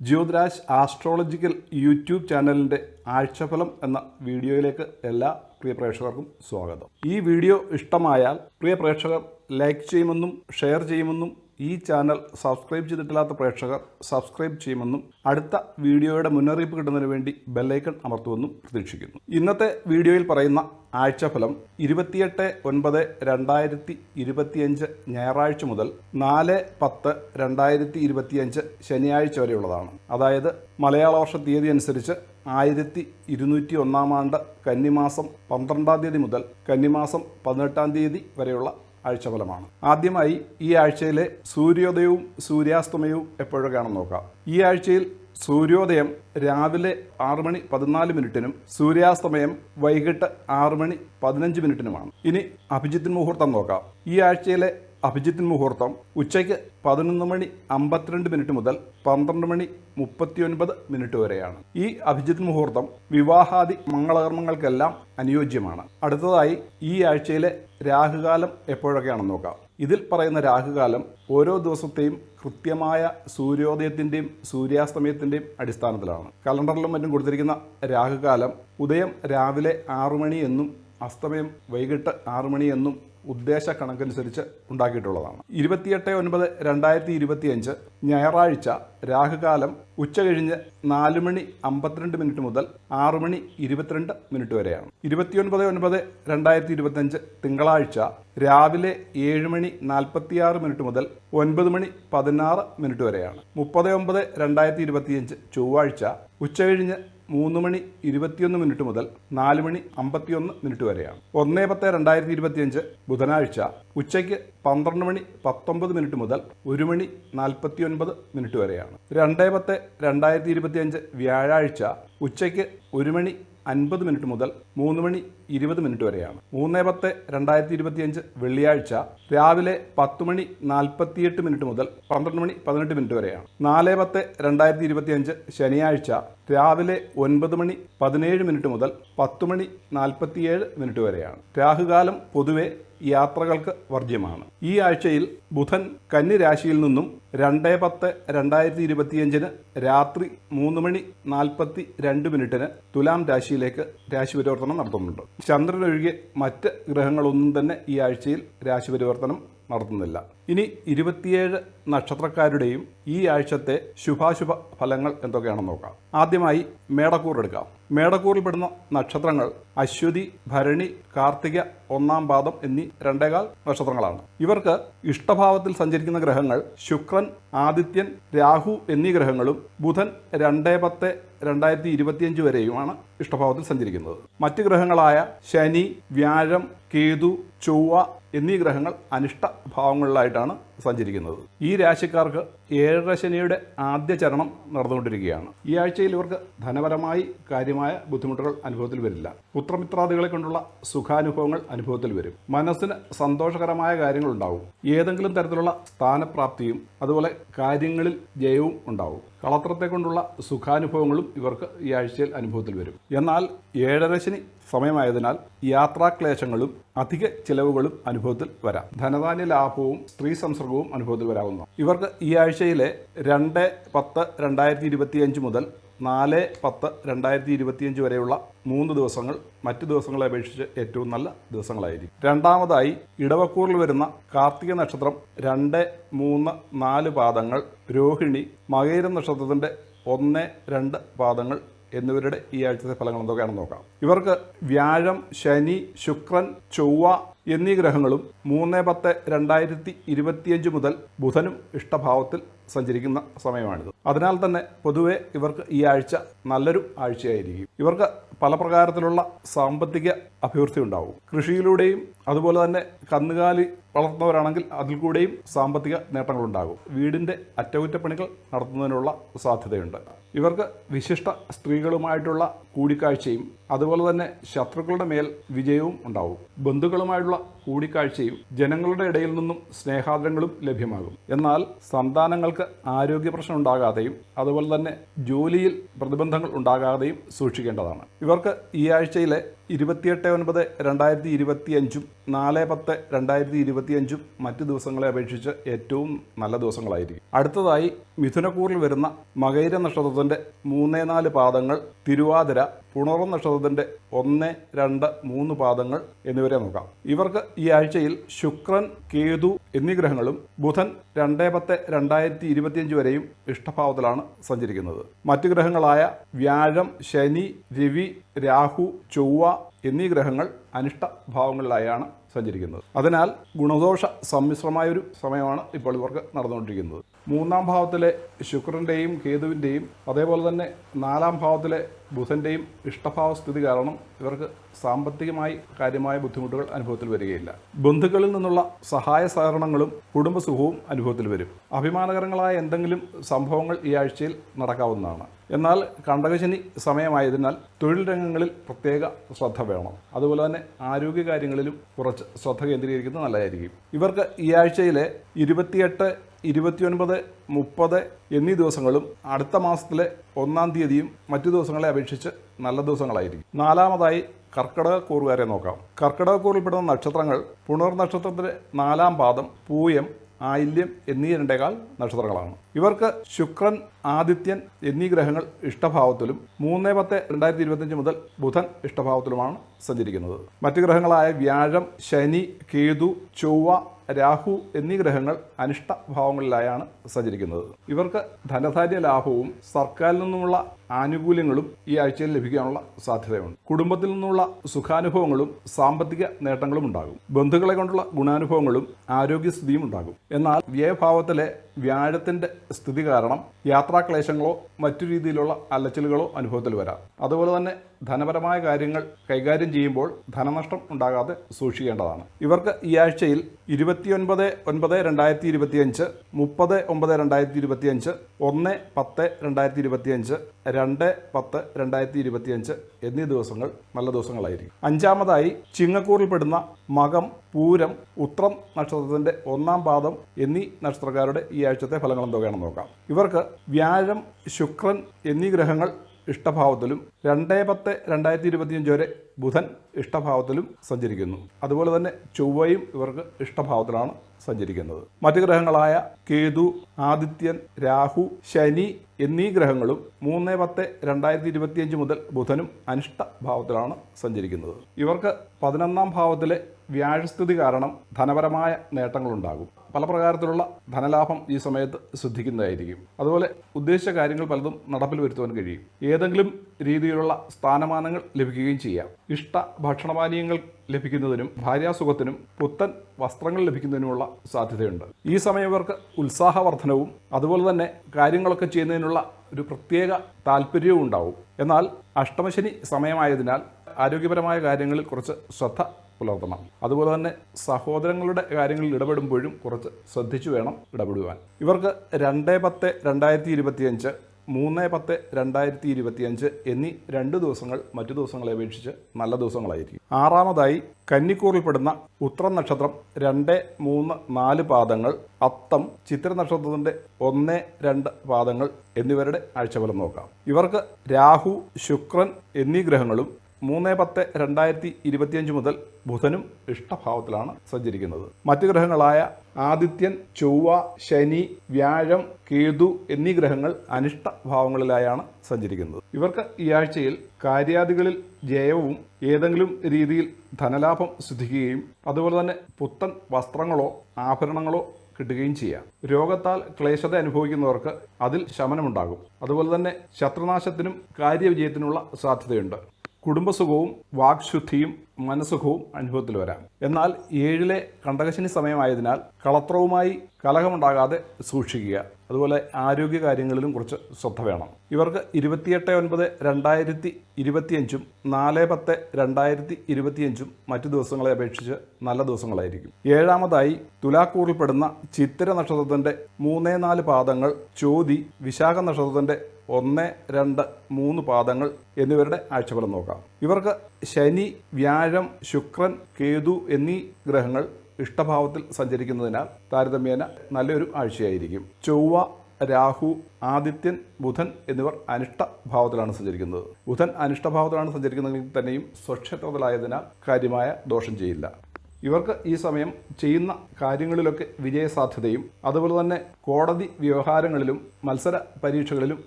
Jyothiraj astrological YouTube ചാനലിന്റെ ആഴ്ചഫലം എന്ന വീഡിയോയിലേക്ക് എല്ലാ പ്രിയ പ്രേക്ഷകർക്കും സ്വാഗതം. ഈ വീഡിയോ ഇഷ്ടമായാൽ പ്രിയ പ്രേക്ഷകർ ലൈക്ക് ചെയ്യുമെന്നും ഷെയർ ചെയ്യുമെന്നും ഈ ചാനൽ സബ്സ്ക്രൈബ് ചെയ്തിട്ടില്ലാത്ത പ്രേക്ഷകർ സബ്സ്ക്രൈബ് ചെയ്യുമെന്നും അടുത്ത വീഡിയോയുടെ മുന്നറിയിപ്പ് കിട്ടുന്നതിന് വേണ്ടി ബെല്ലൈക്കൺ അമർത്തുമെന്നും പ്രതീക്ഷിക്കുന്നു. ഇന്നത്തെ വീഡിയോയിൽ പറയുന്ന ആഴ്ചഫലം ഇരുപത്തിയെട്ട് ഒൻപത് രണ്ടായിരത്തി ഇരുപത്തിയഞ്ച് ഞായറാഴ്ച മുതൽ നാല് പത്ത് രണ്ടായിരത്തി ഇരുപത്തിയഞ്ച് ശനിയാഴ്ച വരെയുള്ളതാണ്. അതായത് മലയാള വർഷ തീയതി അനുസരിച്ച് ആയിരത്തി ഇരുന്നൂറ്റി ഒന്നാം ആണ്ട് കന്നിമാസം പന്ത്രണ്ടാം തീയതി മുതൽ കന്നിമാസം പതിനെട്ടാം തീയതി വരെയുള്ള ആഴ്ചഫലമാണ്. ആദ്യമായി ഈ ആഴ്ചയിലെ സൂര്യോദയവും സൂര്യാസ്തമയവും എപ്പോഴൊക്കെയാണെന്ന് നോക്കാം. ഈ ആഴ്ചയിൽ സൂര്യോദയം രാവിലെ ആറ് മണി പതിനാല് മിനിറ്റിനും സൂര്യാസ്തമയം വൈകിട്ട് ആറ് മണി പതിനഞ്ച് മിനിറ്റിനുമാണ്. ഇനി അഭിജിത്തിൻ മുഹൂർത്തം നോക്കാം. ഈ ആഴ്ചയിലെ അഭിജിത്ത് മുഹൂർത്തം ഉച്ചയ്ക്ക് പതിനൊന്ന് മണി അമ്പത്തിരണ്ട് മിനിറ്റ് മുതൽ പന്ത്രണ്ട് മണി മുപ്പത്തിയൊൻപത് മിനിറ്റ് വരെയാണ്. ഈ അഭിജിത്ത് മുഹൂർത്തം വിവാഹാദി മംഗളകർമ്മങ്ങൾക്കെല്ലാം അനുയോജ്യമാണ്. അടുത്തതായി ഈ ആഴ്ചയിലെ രാഹുകാലം എപ്പോഴൊക്കെയാണെന്ന് നോക്കാം. ഇതിൽ പറയുന്ന രാഹുകാലം ഓരോ ദിവസത്തെയും കൃത്യമായ സൂര്യോദയത്തിന്റെയും സൂര്യാസ്തമയത്തിന്റെയും അടിസ്ഥാനത്തിലാണ്. കലണ്ടറിലും മറ്റും കൊടുത്തിരിക്കുന്ന രാഹുകാലം ഉദയം രാവിലെ ആറു മണി എന്നും അസ്തമയം വൈകിട്ട് ആറു മണി എന്നും ഉദ്ദേശ കണക്കനുസരിച്ച് ഉണ്ടാക്കിയിട്ടുള്ളതാണ്. ഇരുപത്തിയെട്ട് ഒൻപത് രണ്ടായിരത്തി ഇരുപത്തിയഞ്ച് ഞായറാഴ്ച രാഹുകാലം ഉച്ച കഴിഞ്ഞ് നാല് മണി അമ്പത്തിരണ്ട് മിനിറ്റ് മുതൽ ആറ് മണി ഇരുപത്തിരണ്ട് മിനിറ്റ് വരെയാണ്. ഇരുപത്തിയൊൻപത് ഒൻപത് രണ്ടായിരത്തി ഇരുപത്തിയഞ്ച് തിങ്കളാഴ്ച രാവിലെ ഏഴ് മണി നാൽപ്പത്തിയാറ് മിനിറ്റ് മുതൽ ഒൻപത് മണി പതിനാറ് മിനിറ്റ് വരെയാണ്. മുപ്പത് ഒമ്പത് രണ്ടായിരത്തി ഇരുപത്തിയഞ്ച് ചൊവ്വാഴ്ച ഉച്ചകഴിഞ്ഞ് മൂന്ന് മണി ഇരുപത്തിയൊന്ന് മിനിറ്റ് മുതൽ നാല് മണി അമ്പത്തിയൊന്ന് മിനിറ്റ് വരെയാണ്. ഒന്നേ പത്ത് രണ്ടായിരത്തി ഇരുപത്തിയഞ്ച് ബുധനാഴ്ച ഉച്ചയ്ക്ക് പന്ത്രണ്ട് മണി പത്തൊമ്പത് മിനിറ്റ് മുതൽ ഒരു മണി നാൽപ്പത്തിയൊൻപത് മിനിറ്റ് വരെയാണ്. രണ്ടേ പത്ത് രണ്ടായിരത്തി ഇരുപത്തിയഞ്ച് വ്യാഴാഴ്ച ഉച്ചയ്ക്ക് ഒരു മണി അൻപത് മിനിറ്റ് മുതൽ മൂന്ന് മണി ഇരുപത് മിനിറ്റ് വരെയാണ്. മൂന്ന് പത്ത് രണ്ടായിരത്തി ഇരുപത്തിയഞ്ച് വെള്ളിയാഴ്ച രാവിലെ പത്ത് മണി നാൽപ്പത്തിയെട്ട് മിനിറ്റ് മുതൽ പന്ത്രണ്ട് മണി പതിനെട്ട് മിനിറ്റ് വരെയാണ്. നാല് പത്ത് രണ്ടായിരത്തി ഇരുപത്തിയഞ്ച് ശനിയാഴ്ച രാവിലെ ഒൻപത് മണി പതിനേഴ് മിനിറ്റ് മുതൽ പത്ത് മണി നാൽപ്പത്തിയേഴ് മിനിറ്റ് വരെയാണ്. രാഹുകാലം പൊതുവെ യാത്രകൾക്ക് വർജ്യമാണ്. ഈ ആഴ്ചയിൽ ബുധൻ കന്നി രാശിയിൽ നിന്നും രണ്ട് പത്ത് രണ്ടായിരത്തി ഇരുപത്തിയഞ്ചിന് രാത്രി മൂന്ന് മണി നാൽപ്പത്തി രണ്ട് മിനിറ്റിന് തുലാം രാശിയിലേക്ക് രാശി നടത്തുന്നുണ്ട്. ചന്ദ്രനൊഴികെ മറ്റ് ഗ്രഹങ്ങളൊന്നും തന്നെ ഈ ആഴ്ചയിൽ രാശി പരിവർത്തനം നടത്തുന്നില്ല. ഇനി ഇരുപത്തിയേഴ് നക്ഷത്രക്കാരുടെയും ഈ ആഴ്ചത്തെ ശുഭാശുഭ ഫലങ്ങൾ എന്തൊക്കെയാണെന്ന് നോക്കാം. ആദ്യമായി മേടക്കൂർ എടുക്കാം. മേടക്കൂറിൽപ്പെടുന്ന നക്ഷത്രങ്ങൾ അശ്വതി ഭരണി കാർത്തിക ഒന്നാം പാദം എന്നീ രണ്ടേകാൽ നക്ഷത്രങ്ങളാണ്. ഇവർക്ക് ഇഷ്ടഭാവത്തിൽ സഞ്ചരിക്കുന്ന ഗ്രഹങ്ങൾ ശുക്രൻ ആദിത്യൻ രാഹു എന്നീ ഗ്രഹങ്ങളും ബുധൻ രണ്ടേ പത്ത് രണ്ടായിരത്തി ഇരുപത്തിയഞ്ച് വരെയുമാണ് ഇഷ്ടഭാവത്തിൽ സഞ്ചരിക്കുന്നത്. മറ്റ് ഗ്രഹങ്ങളായ ശനി വ്യാഴം കേതു ചൊവ്വ എന്നീ ഗ്രഹങ്ങൾ അനിഷ്ട ഭാവങ്ങളിലായിട്ടാണ് ആണ് സഞ്ചരിക്കുന്നത്. ഈ രാശിക്കാർക്ക് ഏഴര ശനിയുടെ ആദ്യ ചരണം നടന്നുകൊണ്ടിരിക്കുകയാണ്. ഈ ആഴ്ചയിൽ ഇവർക്ക് ധനപരമായി കാര്യമായ ബുദ്ധിമുട്ടുകൾ അനുഭവത്തിൽ വരില്ല. പുത്രമിത്രാദികളെ കൊണ്ടുള്ള സുഖാനുഭവങ്ങൾ അനുഭവത്തിൽ വരും. മനസ്സിന് സന്തോഷകരമായ കാര്യങ്ങൾ ഉണ്ടാവും. ഏതെങ്കിലും തരത്തിലുള്ള സ്ഥാനപ്രാപ്തിയും അതുപോലെ കാര്യങ്ങളിൽ ജയവും ഉണ്ടാവും. കളത്രത്തെ കൊണ്ടുള്ള സുഖാനുഭവങ്ങളും ഇവർക്ക് ഈ ആഴ്ചയിൽ അനുഭവത്തിൽ വരും. എന്നാൽ ഏഴര ശനി സമയമായതിനാൽ യാത്രാക്ലേശങ്ങളും അധിക ചിലവുകളും അനുഭവത്തിൽ വരാം. ധനധാന്യ ലാഭവും സ്ത്രീ സംസർഗവും അനുഭവത്തിൽ വരാവുന്നു ഇവർക്ക് ഈ ആഴ്ചയിലെ രണ്ട് പത്ത് രണ്ടായിരത്തി ഇരുപത്തിയഞ്ച് മുതൽ നാല് പത്ത് രണ്ടായിരത്തി ഇരുപത്തിയഞ്ച് വരെയുള്ള മൂന്ന് ദിവസങ്ങൾ മറ്റ് ദിവസങ്ങളെ അപേക്ഷിച്ച് ഏറ്റവും നല്ല ദിവസങ്ങളായിരിക്കും. രണ്ടാമതായി ഇടവക്കൂറിൽ വരുന്ന കാർത്തിക നക്ഷത്രം രണ്ട് മൂന്ന് നാല് പാദങ്ങൾ രോഹിണി മകേര നക്ഷത്രത്തിന്റെ ഒന്ന് രണ്ട് പാദങ്ങൾ എന്നിവരുടെ ഈ ആഴ്ചത്തെ ഫലങ്ങൾ എന്തൊക്കെയാണെന്ന് നോക്കാം. ഇവർക്ക് വ്യാഴം ശനി ശുക്രൻ ചൊവ്വ എന്നീ ഗ്രഹങ്ങളും മൂന്ന് പത്ത് രണ്ടായിരത്തി ഇരുപത്തിയഞ്ച് മുതൽ ബുധനും ഇഷ്ടഭാവത്തിൽ സഞ്ചരിക്കുന്ന സമയമാണിത്. അതിനാൽ തന്നെ പൊതുവെ ഇവർക്ക് ഈ ആഴ്ച നല്ലൊരു ആഴ്ചയായിരിക്കും. ഇവർക്ക് പല പ്രകാരത്തിലുള്ള സാമ്പത്തിക അഭിവൃദ്ധി ഉണ്ടാവും. കൃഷിയിലൂടെയും അതുപോലെ തന്നെ കന്നുകാലി വളർത്തുന്നവരാണെങ്കിൽ അതിൽ കൂടെയും സാമ്പത്തിക നേട്ടങ്ങളുണ്ടാകും വീടിന്റെ അറ്റകുറ്റപ്പണികൾ നടത്തുന്നതിനുള്ള സാധ്യതയുണ്ട്. ഇവർക്ക് വിശിഷ്ട സ്ത്രീകളുമായിട്ടുള്ള കൂടിക്കാഴ്ചയും അതുപോലെ തന്നെ ശത്രുക്കളുടെ മേൽ വിജയവും ഉണ്ടാവും. ബന്ധുക്കളുമായിട്ടുള്ള കൂടിക്കാഴ്ചയും ജനങ്ങളുടെ ഇടയിൽ നിന്നും സ്നേഹാദരങ്ങളും ലഭ്യമാകും. എന്നാൽ സന്താനങ്ങൾക്ക് ആരോഗ്യ പ്രശ്നം ഉണ്ടാകാതെയും അതുപോലെ തന്നെ ജോലിയിൽ പ്രതിബന്ധങ്ങൾ ഉണ്ടാകാതെയും സൂക്ഷിക്കേണ്ടതാണ്. ഇവർക്ക് ഈ ആഴ്ചയിലെ ഇരുപത്തിയെട്ട് ഒൻപത് രണ്ടായിരത്തി ഇരുപത്തിയഞ്ചും നാല് പത്ത് രണ്ടായിരത്തി ഇരുപത്തിയഞ്ചും മറ്റ് ദിവസങ്ങളെ അപേക്ഷിച്ച് ഏറ്റവും നല്ല ദിവസങ്ങളായിരിക്കും. അടുത്തതായി മിഥുനക്കൂറിൽ വരുന്ന മകൈര നക്ഷത്രത്തിന്റെ മൂന്ന് നാല് പാദങ്ങൾ തിരുവാതിര പുണർന്ന നക്ഷത്രത്തിന്റെ ഒന്ന് രണ്ട് മൂന്ന് പാദങ്ങൾ എന്നിവരെ നോക്കാം. ഇവർക്ക് ഈ ആഴ്ചയിൽ ശുക്രൻ കേതു എന്നീ ഗ്രഹങ്ങളും ബുധൻ രണ്ട് പത്ത് രണ്ടായിരത്തി ഇരുപത്തിയഞ്ച് വരെയും ഇഷ്ടഭാവത്തിലാണ് സഞ്ചരിക്കുന്നത്. മറ്റു ഗ്രഹങ്ങളായ വ്യാഴം ശനി രവി രാഹു ചൊവ്വ എന്നീ ഗ്രഹങ്ങൾ അനിഷ്ട ഭാവങ്ങളിലായാണ് സഞ്ചരിക്കുന്നത്. അതിനാൽ ഗുണദോഷ സമ്മിശ്രമായൊരു സമയമാണ് ഇപ്പോൾ ഇവർക്ക് നടന്നുകൊണ്ടിരിക്കുന്നത്. മൂന്നാം ഭാവത്തിലെ ശുക്രന്റെയും കേതുവിന്റെയും അതേപോലെ തന്നെ നാലാം ഭാവത്തിലെ ബുധന്റെയും ഇഷ്ടഭാവ സ്ഥിതി കാരണം ഇവർക്ക് സാമ്പത്തികമായി കാര്യമായ ബുദ്ധിമുട്ടുകൾ അനുഭവത്തിൽ വരികയില്ല. ബന്ധുക്കളിൽ നിന്നുള്ള സഹായ സഹകരണങ്ങളും കുടുംബസുഖവും അനുഭവത്തിൽ വരും. അഭിമാനകരങ്ങളായ എന്തെങ്കിലും സംഭവങ്ങൾ ഈ ആഴ്ചയിൽ നടക്കാവുന്നതാണ്. എന്നാൽ കണ്ടകശനി സമയമായതിനാൽ തൊഴിൽ രംഗങ്ങളിൽ പ്രത്യേക ശ്രദ്ധ വേണം. അതുപോലെ തന്നെ ആരോഗ്യ കാര്യങ്ങളിലും കുറച്ച് ശ്രദ്ധ കേന്ദ്രീകരിക്കുന്നത് നല്ലതായിരിക്കും. ഇവർക്ക് ഈ ആഴ്ചയിലെ ഇരുപത്തിയെട്ട് ഇരുപത്തിയൊൻപത് മുപ്പത് എന്നീ ദിവസങ്ങളും അടുത്ത മാസത്തിലെ ഒന്നാം തീയതിയും മറ്റു ദിവസങ്ങളെ അപേക്ഷിച്ച് നല്ല ദിവസങ്ങളായിരിക്കും. നാലാമതായി കർക്കിടക കൂറുകാരെ നോക്കാം. കർക്കിടക കൂറിൽപ്പെടുന്ന നക്ഷത്രങ്ങൾ പുണർ നക്ഷത്രത്തിലെ നാലാം പാദം പൂയം ആയില്യം എന്നീ രണ്ടേകാൽ നക്ഷത്രങ്ങളാണ്. ഇവർക്ക് ശുക്രൻ ആദിത്യൻ എന്നീ ഗ്രഹങ്ങൾ ഇഷ്ടഭാവത്തിലും മൂന്ന് പത്ത് രണ്ടായിരത്തി ഇരുപത്തിയഞ്ച് മുതൽ ബുധൻ ഇഷ്ടഭാവത്തിലുമാണ് സഞ്ചരിക്കുന്നത്. മറ്റ് ഗ്രഹങ്ങളായ വ്യാഴം ശനി കേതു ചൊവ്വ രാഹു എന്നീ ഗ്രഹങ്ങൾ അനിഷ്ട ഭാവങ്ങളിലായാണ് സഞ്ചരിക്കുന്നത്. ഇവർക്ക് ധനധാന്യ ലാഭവും സർക്കാരിൽ നിന്നുമുള്ള ആനുകൂല്യങ്ങളും ഈ ആഴ്ചയിൽ ലഭിക്കാനുള്ള സാധ്യതയുണ്ട്. കുടുംബത്തിൽ നിന്നുള്ള സുഖാനുഭവങ്ങളും സാമ്പത്തിക നേട്ടങ്ങളും ഉണ്ടാകും. ബന്ധുക്കളെ കൊണ്ടുള്ള ഗുണാനുഭവങ്ങളും ആരോഗ്യസ്ഥിതിയും ഉണ്ടാകും. എന്നാൽ വ്യയഭാവത്തിലെ വ്യാഴത്തിന്റെ സ്ഥിതി കാരണം യാത്രാക്ലേശങ്ങളോ മറ്റു രീതിയിലുള്ള അലച്ചിലുകളോ അനുഭവത്തിൽ വരാം. അതുപോലെ തന്നെ ധനപരമായ കാര്യങ്ങൾ കൈകാര്യം ചെയ്യുമ്പോൾ ധനനഷ്ടം ഉണ്ടാകാതെ സൂക്ഷിക്കേണ്ടതാണ്. ഇവർക്ക് ഈ ആഴ്ചയിൽ ഇരുപത്തിയൊൻപത് ഒൻപത് രണ്ടായിരത്തി ഇരുപത്തിയഞ്ച് മുപ്പത് ഒമ്പത് രണ്ടായിരത്തി ഇരുപത്തിയഞ്ച് ഒന്ന് പത്ത് രണ്ടായിരത്തി ഇരുപത്തിയഞ്ച് രണ്ട് പത്ത് രണ്ടായിരത്തി ഇരുപത്തിയഞ്ച് എന്നീ ദിവസങ്ങൾ നല്ല ദിവസങ്ങളായിരിക്കും. അഞ്ചാമതായി ചിങ്ങക്കൂറിൽപ്പെടുന്ന മകം പൂരം ഉത്രം നക്ഷത്രത്തിന്റെ ഒന്നാം പാദം എന്നീ നക്ഷത്രക്കാരുടെ ഈ ആഴ്ചത്തെ ഫലങ്ങൾ എന്തൊക്കെയാണെന്ന് നോക്കാം. ഇവർക്ക് വ്യാഴം ശുക്രൻ എന്നീ ഗ്രഹങ്ങൾ ഇഷ്ടഭാവത്തിലും രണ്ട് പത്ത് രണ്ടായിരത്തി ഇരുപത്തിയഞ്ച് വരെ ബുധൻ ഇഷ്ടഭാവത്തിലും സഞ്ചരിക്കുന്നു. അതുപോലെ തന്നെ ചൊവ്വയും ഇവർക്ക് ഇഷ്ടഭാവത്തിലാണ് സഞ്ചരിക്കുന്നത്. മറ്റു ഗ്രഹങ്ങളായ കേതു ആദിത്യൻ രാഹു ശനി എന്നീ ഗ്രഹങ്ങളും മൂന്ന് പത്ത് രണ്ടായിരത്തി ഇരുപത്തിയഞ്ച് മുതൽ ബുധനും അനിഷ്ട ഭാവത്തിലാണ് സഞ്ചരിക്കുന്നത്. ഇവർക്ക് പതിനൊന്നാം ഭാവത്തിലെ വ്യാഴസ്ഥിതി കാരണം ധനപരമായ നേട്ടങ്ങളുണ്ടാകും. പല പ്രകാരത്തിലുള്ള ധനലാഭം ഈ സമയത്ത് ശ്രദ്ധിക്കുന്നതായിരിക്കും അതുപോലെ ഉദ്ദേശിച്ച കാര്യങ്ങൾ പലതും നടപ്പിൽ വരുത്തുവാൻ കഴിയും. ഏതെങ്കിലും രീതിയിലുള്ള സ്ഥാനമാനങ്ങൾ ലഭിക്കുകയും ചെയ്യാം. ഇഷ്ട ഭക്ഷണപാനീയങ്ങൾ ലഭിക്കുന്നതിനും ഭാര്യാസുഖത്തിനും പുത്തൻ വസ്ത്രങ്ങൾ ലഭിക്കുന്നതിനുമുള്ള സാധ്യതയുണ്ട്. ഈ സമയം ഇവർക്ക് ഉത്സാഹവർദ്ധനവും അതുപോലെ തന്നെ കാര്യങ്ങളൊക്കെ ചെയ്യുന്നതിനുള്ള ഒരു പ്രത്യേക താല്പര്യവും ഉണ്ടാവും. എന്നാൽ അഷ്ടമശനി സമയമായതിനാൽ ആരോഗ്യപരമായ കാര്യങ്ങളിൽ കുറച്ച് ശ്രദ്ധ പുലർത്തണം. അതുപോലെ തന്നെ സഹോദരങ്ങളുടെ കാര്യങ്ങളിൽ ഇടപെടുമ്പോഴും കുറച്ച് ശ്രദ്ധിച്ചു വേണം ഇടപെടുവാൻ. ഇവർക്ക് രണ്ട് പത്ത് രണ്ടായിരത്തി ഇരുപത്തിയഞ്ച് മൂന്ന് പത്ത് രണ്ടായിരത്തി ഇരുപത്തിയഞ്ച് എന്നീ രണ്ട് ദിവസങ്ങൾ മറ്റു ദിവസങ്ങളെ അപേക്ഷിച്ച് നല്ല ദിവസങ്ങളായിരിക്കും. ആറാമതായി കന്നിക്കൂറിൽപ്പെടുന്ന ഉത്രം നക്ഷത്രം രണ്ട് മൂന്ന് നാല് പാദങ്ങൾ അത്തം ചിത്ര നക്ഷത്രത്തിന്റെ ഒന്ന് രണ്ട് പാദങ്ങൾ എന്നിവരുടെ ആഴ്ചഫലം നോക്കാം. ഇവർക്ക് രാഹു ശുക്രൻ എന്നീ ഗ്രഹങ്ങളും മൂന്ന് പത്ത് രണ്ടായിരത്തി ഇരുപത്തിയഞ്ച് മുതൽ ബുധനും ഇഷ്ടഭാവത്തിലാണ് സഞ്ചരിക്കുന്നത്. മറ്റ് ഗ്രഹങ്ങളായ ആദിത്യൻ ചൊവ്വ ശനി വ്യാഴം കേതു എന്നീ ഗ്രഹങ്ങൾ അനിഷ്ട ഭാവങ്ങളിലായാണ് സഞ്ചരിക്കുന്നത്. ഇവർക്ക് ഈ ആഴ്ചയിൽ കാര്യാദികളിൽ ജയവും ഏതെങ്കിലും രീതിയിൽ ധനലാഭം സിദ്ധിക്കുകയും അതുപോലെ തന്നെ പുത്തൻ വസ്ത്രങ്ങളോ ആഭരണങ്ങളോ കിട്ടുകയും ചെയ്യാം. രോഗത്താൽ ക്ലേശത അനുഭവിക്കുന്നവർക്ക് അതിൽ ശമനമുണ്ടാകും. അതുപോലെ തന്നെ ശത്രുനാശത്തിനും കാര്യവിജയത്തിനുള്ള സാധ്യതയുണ്ട്. കുടുംബസുഖവും വാക്ശുദ്ധിയും മനസുഖവും അനുഭവത്തിൽ വരാം. എന്നാൽ ഏഴിലെ കണ്ടകശനി സമയമായതിനാൽ കളത്രവുമായി കലഹമുണ്ടാകാതെ സൂക്ഷിക്കുക. അതുപോലെ ആരോഗ്യ കാര്യങ്ങളിലും കുറച്ച് ശ്രദ്ധ വേണം. ഇവർക്ക് ഇരുപത്തിയെട്ട് ഒൻപത് രണ്ടായിരത്തി ഇരുപത്തിയഞ്ചും നാല് പത്ത് രണ്ടായിരത്തി ഇരുപത്തിയഞ്ചും മറ്റു ദിവസങ്ങളെ അപേക്ഷിച്ച് നല്ല ദിവസങ്ങളായിരിക്കും. ഏഴാമതായി തുലാക്കൂറിൽപ്പെടുന്ന ചിത്തിര നക്ഷത്രത്തിന്റെ മൂന്ന് നാല് പാദങ്ങൾ ചോതി വിശാഖ നക്ഷത്രത്തിന്റെ ഒന്ന് രണ്ട് മൂന്ന് പാദങ്ങൾ എന്നിവരുടെ ആഴ്ചഫലം നോക്കാം. ഇവർക്ക് ശനി വ്യാഴം ശുക്രൻ കേതു എന്നീ ഗ്രഹങ്ങൾ ഇഷ്ടഭാവത്തിൽ സഞ്ചരിക്കുന്നതിനാൽ താരതമ്യേന നല്ലൊരു ആഴ്ചയായിരിക്കും. ചൊവ്വ രാഹു ആദിത്യൻ ബുധൻ എന്നിവർ അനിഷ്ടഭാവത്തിലാണ് സഞ്ചരിക്കുന്നത്. ബുധൻ അനിഷ്ടഭാവത്തിലാണ് സഞ്ചരിക്കുന്നതെങ്കിൽ തന്നെയും സ്വക്ഷേത്രത്തിലായതിനാൽ കാര്യമായ ദോഷം ചെയ്യില്ല. ഇവർക്ക് ഈ സമയം ചെയ്യുന്ന കാര്യങ്ങളിലൊക്കെ വിജയസാധ്യതയും അതുപോലെ തന്നെ കോടതി വ്യവഹാരങ്ങളിലും മത്സര പരീക്ഷകളിലും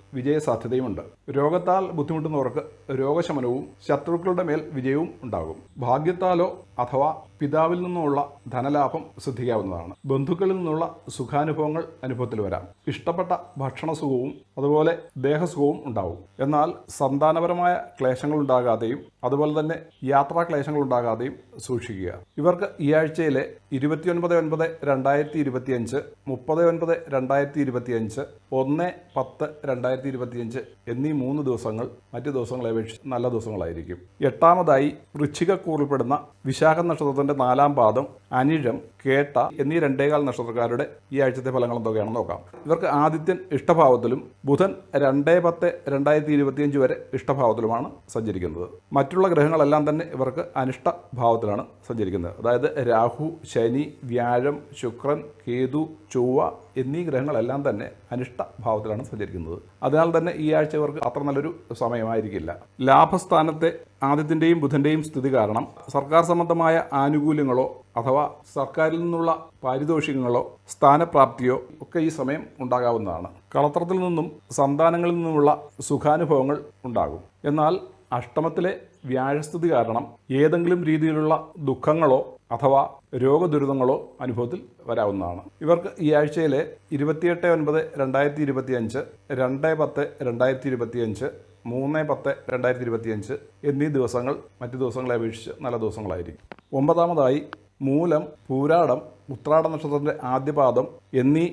വിജയസാധ്യതയുമുണ്ട്. രോഗത്താൽ ബുദ്ധിമുട്ടുന്നവർക്ക് രോഗശമനവും ശത്രുക്കളുടെ മേൽ വിജയവും ഉണ്ടാകും. ഭാഗ്യത്താലോ അഥവാ പിതാവിൽ നിന്നുള്ള ധനലാഭം ശ്രദ്ധിക്കാവുന്നതാണ് ബന്ധുക്കളിൽ നിന്നുള്ള സുഖാനുഭവങ്ങൾ അനുഭവത്തിൽ വരാം. ഇഷ്ടപ്പെട്ട ഭക്ഷണസുഖവും അതുപോലെ ദേഹസുഖവും ഉണ്ടാവും. എന്നാൽ സന്താനപരമായ ക്ലേശങ്ങൾ ഉണ്ടാകാതെയും അതുപോലെ തന്നെ യാത്രാ ക്ലേശങ്ങൾ ഉണ്ടാകാതെയും സൂക്ഷിക്കുക. ഇവർക്ക് ഈ ആഴ്ചയിലെ ഇരുപത്തിയൊൻപത് ഒൻപത് രണ്ടായിരത്തി ഇരുപത്തിയഞ്ച് മുപ്പത് ഒൻപത് രണ്ടായിരത്തി ഇരുപത്തിയഞ്ച് ഒന്ന് പത്ത് രണ്ടായിരത്തി ഇരുപത്തിയഞ്ച് എന്നീ മൂന്ന് ദിവസങ്ങൾ മറ്റു ദിവസങ്ങളെ അപേക്ഷിച്ച് നല്ല ദിവസങ്ങളായിരിക്കും. എട്ടാമതായി വൃശ്ചികക്കൂറിൽപ്പെടുന്ന വിശാഖ നക്ഷത്രത്തിന്റെ നാലാം പാദം അനിഴം കേട്ട എന്നീ രണ്ടേകാൽ നക്ഷത്രക്കാരുടെ ഈ ആഴ്ചത്തെ ഫലങ്ങൾ എന്തൊക്കെയാണെന്ന് നോക്കാം. ഇവർക്ക് ആദിത്യൻ ഇഷ്ടഭാവത്തിലും ബുധൻ രണ്ടേ പത്ത് രണ്ടായിരത്തി ഇരുപത്തിയഞ്ച് വരെ ഇഷ്ടഭാവത്തിലുമാണ് സഞ്ചരിക്കുന്നത്. മറ്റുള്ള ഗ്രഹങ്ങളെല്ലാം തന്നെ ഇവർക്ക് അനിഷ്ട ഭാവത്തിലാണ് സഞ്ചരിക്കുന്നത്. അതായത് രാഹു ശനി വ്യാഴം ശുക്രൻ കേതു ചൊവ്വ എന്നീ ഗ്രഹങ്ങളെല്ലാം തന്നെ അനിഷ്ട ഭാവത്തിലാണ് സഞ്ചരിക്കുന്നത്. അതിനാൽ തന്നെ ഈ ആഴ്ച ഇവർക്ക് അത്ര നല്ലൊരു സമയമായിരിക്കില്ല. ലാഭസ്ഥാനത്തെ ആദ്യത്തിന്റെയും ബുധന്റെയും സ്ഥിതി കാരണം സർക്കാർ സംബന്ധമായ ആനുകൂല്യങ്ങളോ അഥവാ സർക്കാരിൽ നിന്നുള്ള പാരിതോഷികങ്ങളോ സ്ഥാനപ്രാപ്തിയോ ഒക്കെ ഈ സമയം ഉണ്ടാകാവുന്നതാണ്. കളത്രത്തിൽ നിന്നും സന്താനങ്ങളിൽ നിന്നുമുള്ള സുഖാനുഭവങ്ങൾ ഉണ്ടാകും. എന്നാൽ അഷ്ടമത്തിലെ വ്യാഴസ്ഥിതി കാരണം ഏതെങ്കിലും രീതിയിലുള്ള ദുഃഖങ്ങളോ അഥവാ രോഗദുരിതങ്ങളോ അനുഭവത്തിൽ വരാവുന്നതാണ്. ഇവർക്ക് ഈ ആഴ്ചയിലെ ഇരുപത്തിയെട്ട് ഒൻപത് രണ്ടായിരത്തി ഇരുപത്തിയഞ്ച് രണ്ട് പത്ത് രണ്ടായിരത്തി ഇരുപത്തിയഞ്ച് മൂന്ന് പത്ത് രണ്ടായിരത്തി ഇരുപത്തിയഞ്ച് എന്നീ ദിവസങ്ങൾ മറ്റ് ദിവസങ്ങളെ അപേക്ഷിച്ച് നല്ല ദിവസങ്ങളായിരിക്കും. ഒമ്പതാമതായി മൂലം പൂരാടം ഉത്രാട നക്ഷത്രത്തിന്റെ ആദ്യപാദം എന്നീ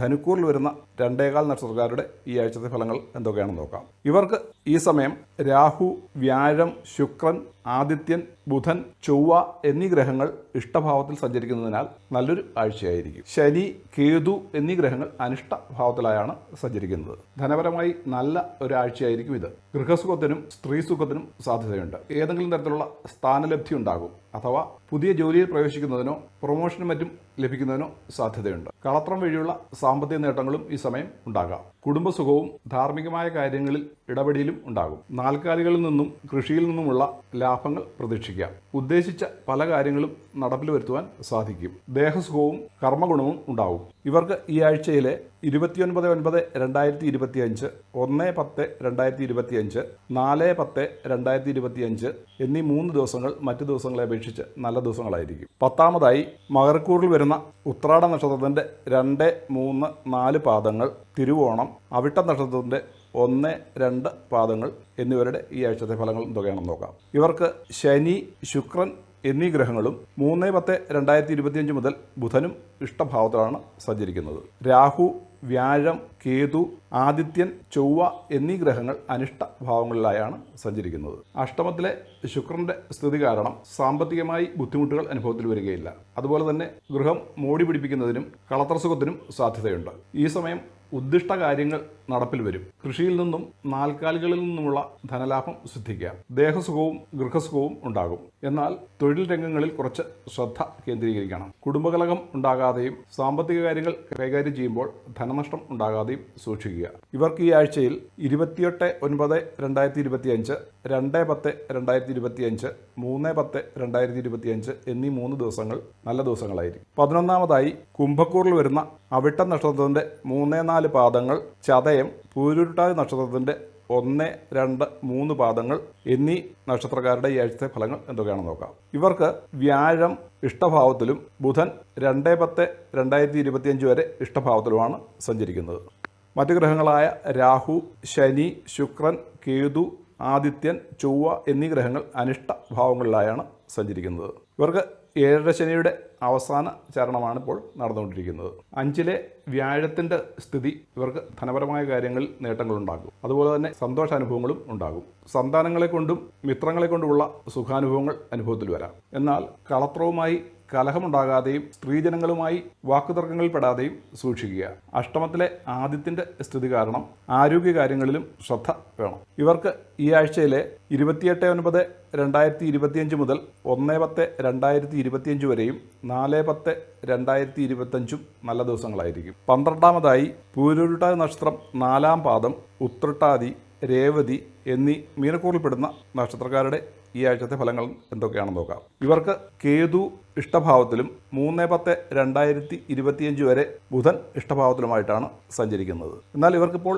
ധനുക്കൂറിൽ വരുന്ന രണ്ടേകാൽ നക്ഷത്രക്കാരുടെ ഈ ആഴ്ചത്തെ ഫലങ്ങൾ എന്തൊക്കെയാണെന്ന് നോക്കാം. ഇവർക്ക് ഈ സമയം രാഹു വ്യാഴം ശുക്രൻ ആദിത്യൻ ബുധൻ ചൊവ്വ എന്നീ ഗ്രഹങ്ങൾ ഇഷ്ടഭാവത്തിൽ സഞ്ചരിക്കുന്നതിനാൽ നല്ലൊരു ആഴ്ചയായിരിക്കും. ശനി കേതു എന്നീ ഗ്രഹങ്ങൾ അനിഷ്ട ഭാവത്തിലായാണ് സഞ്ചരിക്കുന്നത്. ധനപരമായി നല്ല ഒരാഴ്ചയായിരിക്കും ഇത്. ഗൃഹസുഖത്തിനും സ്ത്രീ സുഖത്തിനും സാധ്യതയുണ്ട്. ഏതെങ്കിലും തരത്തിലുള്ള സ്ഥാനലബ്ധി ഉണ്ടാകും അഥവാ പുതിയ ജോലിയിൽ പ്രവേശിക്കുന്നതിനോ പ്രൊമോഷനും മറ്റും ലഭിക്കുന്നതിനോ സാധ്യതയുണ്ട്. കളത്രം വഴിയുള്ള സാമ്പത്തിക നേട്ടങ്ങളും ഈ സമയം ഉണ്ടാകാം. കുടുംബസുഖവും ധാർമ്മികമായ കാര്യങ്ങളിൽ ഇടപെടലും ഉണ്ടാകും. നാൽക്കാലികളിൽ നിന്നും കൃഷിയിൽ നിന്നുമുള്ള ലാഭങ്ങൾ പ്രതീക്ഷിക്കാം. ഉദ്ദേശിച്ച പല കാര്യങ്ങളും നടപ്പിൽ വരുത്തുവാൻ സാധിക്കും. ദേഹസുഖവും കർമ്മഗുണവും ഉണ്ടാവും ഇവർക്ക് ഈ ആഴ്ചയിലെ ഇരുപത്തിയൊൻപത് ഒൻപത് രണ്ടായിരത്തി ഇരുപത്തിയഞ്ച് ഒന്ന് പത്ത് രണ്ടായിരത്തി ഇരുപത്തിയഞ്ച് നാല് പത്ത് രണ്ടായിരത്തി ഇരുപത്തിയഞ്ച് എന്നീ മൂന്ന് ദിവസങ്ങൾ മറ്റു ദിവസങ്ങളെ അപേക്ഷിച്ച് നല്ല ദിവസങ്ങളായിരിക്കും. പത്താമതായി മകർക്കൂറിൽ വരുന്ന ഉത്രാട നക്ഷത്രത്തിന്റെ രണ്ട് മൂന്ന് നാല് പാദങ്ങൾ തിരുവോണം അവിട്ട നക്ഷത്രത്തിന്റെ ഒന്ന് രണ്ട് പാദങ്ങൾ എന്നിവരുടെ ഈ ആഴ്ചത്തെ ഫലങ്ങൾ എന്തൊക്കെയാണെന്ന് നോക്കാം. ഇവർക്ക് ശനി ശുക്രൻ എന്നീ ഗ്രഹങ്ങളും മൂന്ന് പത്ത് രണ്ടായിരത്തി ഇരുപത്തിയഞ്ച് മുതൽ ബുധനും ഇഷ്ടഭാവത്തിലാണ് സഞ്ചരിക്കുന്നത്. രാഹു വ്യാഴം കേതു ആദിത്യൻ ചൊവ്വ എന്നീ ഗ്രഹങ്ങൾ അനിഷ്ട ഭാവങ്ങളിലായാണ് സഞ്ചരിക്കുന്നത്. അഷ്ടമത്തിലെ ശുക്രന്റെ സ്ഥിതി കാരണം സാമ്പത്തികമായി ബുദ്ധിമുട്ടുകൾ അനുഭവത്തിൽ വരികയില്ല. അതുപോലെ തന്നെ ഗൃഹം മോടി പിടിപ്പിക്കുന്നതിനും കളത്രസുഖത്തിനും സാധ്യതയുണ്ട്. ഈ സമയം ഉദ്ദിഷ്ട കാര്യങ്ങൾ നടപ്പിൽ വരും. കൃഷിയിൽ നിന്നും നാൽക്കാലികളിൽ നിന്നുമുള്ള ധനലാഭം സിദ്ധിക്കാം ദേഹസുഖവും ഗൃഹസുഖവും ഉണ്ടാകും. എന്നാൽ തൊഴിൽ രംഗങ്ങളിൽ കുറച്ച് ശ്രദ്ധ കേന്ദ്രീകരിക്കണം. കുടുംബകലകം ഉണ്ടാകാതെയും സാമ്പത്തിക കാര്യങ്ങൾ കൈകാര്യം ചെയ്യുമ്പോൾ ധനനഷ്ടം ഉണ്ടാകാതെയും സൂക്ഷിക്കുക. ഇവർക്ക് ഈ ആഴ്ചയിൽ ഇരുപത്തിയെട്ട് ഒൻപത് രണ്ടായിരത്തി ഇരുപത്തിയഞ്ച് രണ്ട് പത്ത് രണ്ടായിരത്തി ഇരുപത്തി അഞ്ച് മൂന്ന് പത്ത് രണ്ടായിരത്തി ഇരുപത്തി അഞ്ച് എന്നീ മൂന്ന് ദിവസങ്ങൾ നല്ല ദിവസങ്ങളായിരിക്കും. പതിനൊന്നാമതായി കുംഭക്കൂറിൽ വരുന്ന അവിട്ട നക്ഷത്രത്തിന്റെ മൂന്ന് നാല് പാദങ്ങൾ ചതയം പൂരുരുട്ടാതി നക്ഷത്രത്തിന്റെ ഒന്ന് രണ്ട് മൂന്ന് പാദങ്ങൾ എന്നീ നക്ഷത്രക്കാരുടെ ഈ ആഴ്ചത്തെ ഫലങ്ങൾ എന്തൊക്കെയാണെന്ന് നോക്കാം. ഇവർക്ക് വ്യാഴം ഇഷ്ടഭാവത്തിലും ബുധൻ രണ്ട് പത്ത് രണ്ടായിരത്തി ഇരുപത്തിയഞ്ച് വരെ ഇഷ്ടഭാവത്തിലുമാണ് സഞ്ചരിക്കുന്നത്. മറ്റു ഗ്രഹങ്ങളായ രാഹു ശനി ശുക്രൻ കേതു ആദിത്യൻ ചൊവ്വ എന്നീ ഗ്രഹങ്ങൾ അനിഷ്ട ഭാവങ്ങളിലായാണ് സഞ്ചരിക്കുന്നത്. ഇവർക്ക് ഏഴര ശനിയുടെ അവസാന ചരണമാണ് ഇപ്പോൾ നടന്നുകൊണ്ടിരിക്കുന്നത്. അഞ്ചിലെ വ്യാഴത്തിന്റെ സ്ഥിതി ഇവർക്ക് ധനപരമായ കാര്യങ്ങളിൽ നേട്ടങ്ങളുണ്ടാകും. അതുപോലെ തന്നെ സന്തോഷാനുഭവങ്ങളും ഉണ്ടാകും. സന്താനങ്ങളെ കൊണ്ടും മിത്രങ്ങളെ കൊണ്ടുമുള്ള സുഖാനുഭവങ്ങൾ അനുഭവത്തിൽ വരാം. എന്നാൽ കളത്രവുമായി കലഹമുണ്ടാകാതെയും സ്ത്രീജനങ്ങളുമായി വാക്കുതർക്കങ്ങളിൽ പെടാതെയും സൂക്ഷിക്കുക. അഷ്ടമത്തിലെ ആദ്യത്തിന്റെ സ്ഥിതി കാരണം ആരോഗ്യകാര്യങ്ങളിലും ശ്രദ്ധ വേണം. ഇവർക്ക് ഈ ആഴ്ചയിലെ ഇരുപത്തിയെട്ട് ഒൻപത് രണ്ടായിരത്തി ഇരുപത്തിയഞ്ച് മുതൽ ഒന്ന് പത്ത് രണ്ടായിരത്തി ഇരുപത്തിയഞ്ച് വരെയും നാല് പത്ത് രണ്ടായിരത്തി ഇരുപത്തഞ്ചും നല്ല ദിവസങ്ങളായിരിക്കും. പന്ത്രണ്ടാമതായി പൂരുരുട്ട നക്ഷത്രം നാലാം പാദം ഉത്രട്ടാതി രേവതി എന്നീ മീനക്കൂറിൽപ്പെടുന്ന നക്ഷത്രക്കാരുടെ ഈ ആഴ്ചത്തെ ഫലങ്ങൾ എന്തൊക്കെയാണെന്ന് നോക്കാം. ഇവർക്ക് കേതു ഇഷ്ടഭാവത്തിലും മൂന്ന് പത്ത് രണ്ടായിരത്തി ഇരുപത്തിയഞ്ച് വരെ ബുധൻ ഇഷ്ടഭാവത്തിലുമായിട്ടാണ് സഞ്ചരിക്കുന്നത്. എന്നാൽ ഇവർക്കിപ്പോൾ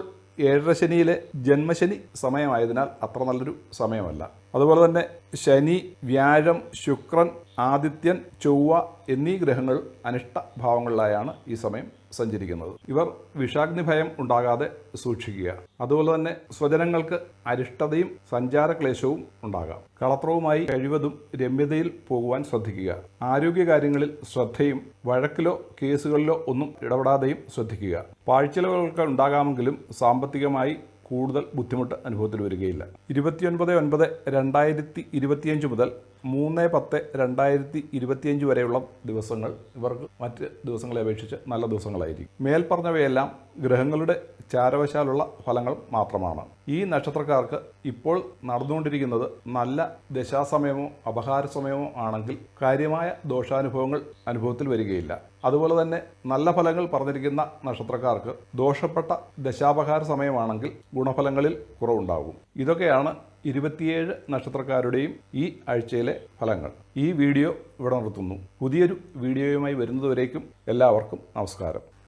ഏഴര ശനിയിലെ ജന്മശനി സമയമായതിനാൽ അത്ര നല്ലൊരു സമയമല്ല. അതുപോലെ തന്നെ ശനി വ്യാഴം ശുക്രൻ ആദിത്യൻ ചൊവ്വ എന്നീ ഗ്രഹങ്ങൾ അനിഷ്ട ഭാവങ്ങളിലായാണ് ഈ സമയം സഞ്ചരിക്കുന്നത്. ഇവർ വിഷാഗ്നി ഭയം ഉണ്ടാകാതെ സൂക്ഷിക്കുക. അതുപോലെ തന്നെ സ്വജനങ്ങൾക്ക് അരിഷ്ടതയും സഞ്ചാരക്ലേശവും ഉണ്ടാകാം. കളത്രവുമായി കഴിവതും രമ്യതയിൽ പോകുവാൻ ശ്രദ്ധിക്കുക. ആരോഗ്യകാര്യങ്ങളിൽ ശ്രദ്ധയും വഴക്കിലോ കേസുകളിലോ ഒന്നും ഇടപെടാതെയും ശ്രദ്ധിക്കുക. പാഴ്ചെലവുകൾക്ക് ഉണ്ടാകാമെങ്കിലും സാമ്പത്തികമായി കൂടുതൽ ബുദ്ധിമുട്ട് അനുഭവത്തിൽ വരികയില്ല. ഇരുപത്തിയൊൻപത് ഒൻപത് രണ്ടായിരത്തി ഇരുപത്തിയഞ്ച് മുതൽ മൂന്ന് പത്ത് രണ്ടായിരത്തി ഇരുപത്തിയഞ്ച് വരെയുള്ള ദിവസങ്ങൾ. ഇവർക്ക് മറ്റ് ദിവസങ്ങളെ അപേക്ഷിച്ച് നല്ല ദിവസങ്ങളായിരിക്കും. മേൽപ്പറഞ്ഞവയെല്ലാം ഗ്രഹങ്ങളുടെ ചാരവശാലുള്ള ഫലങ്ങൾ മാത്രമാണ്. ഈ നക്ഷത്രക്കാർക്ക് ഇപ്പോൾ നടന്നുകൊണ്ടിരിക്കുന്നത് നല്ല ദശാസമയമോ അപഹാര സമയമോ ആണെങ്കിൽ കാര്യമായ ദോഷാനുഭവങ്ങൾ അനുഭവത്തിൽ വരികയില്ല. അതുപോലെ തന്നെ നല്ല ഫലങ്ങൾ പറഞ്ഞിരിക്കുന്ന നക്ഷത്രക്കാർക്ക് ദോഷപ്പെട്ട ദശാപഹാര സമയമാണെങ്കിൽ ഗുണഫലങ്ങളിൽ കുറവുണ്ടാകും. ഇതൊക്കെയാണ് ഇരുപത്തിയേഴ് നക്ഷത്രക്കാരുടെയും ഈ ആഴ്ചയിലെ ഫലങ്ങൾ. ഈ വീഡിയോ ഇവിടെ നിർത്തുന്നു. പുതിയൊരു വീഡിയോയുമായി വരുന്നതുവരേക്കും എല്ലാവർക്കും നമസ്കാരം.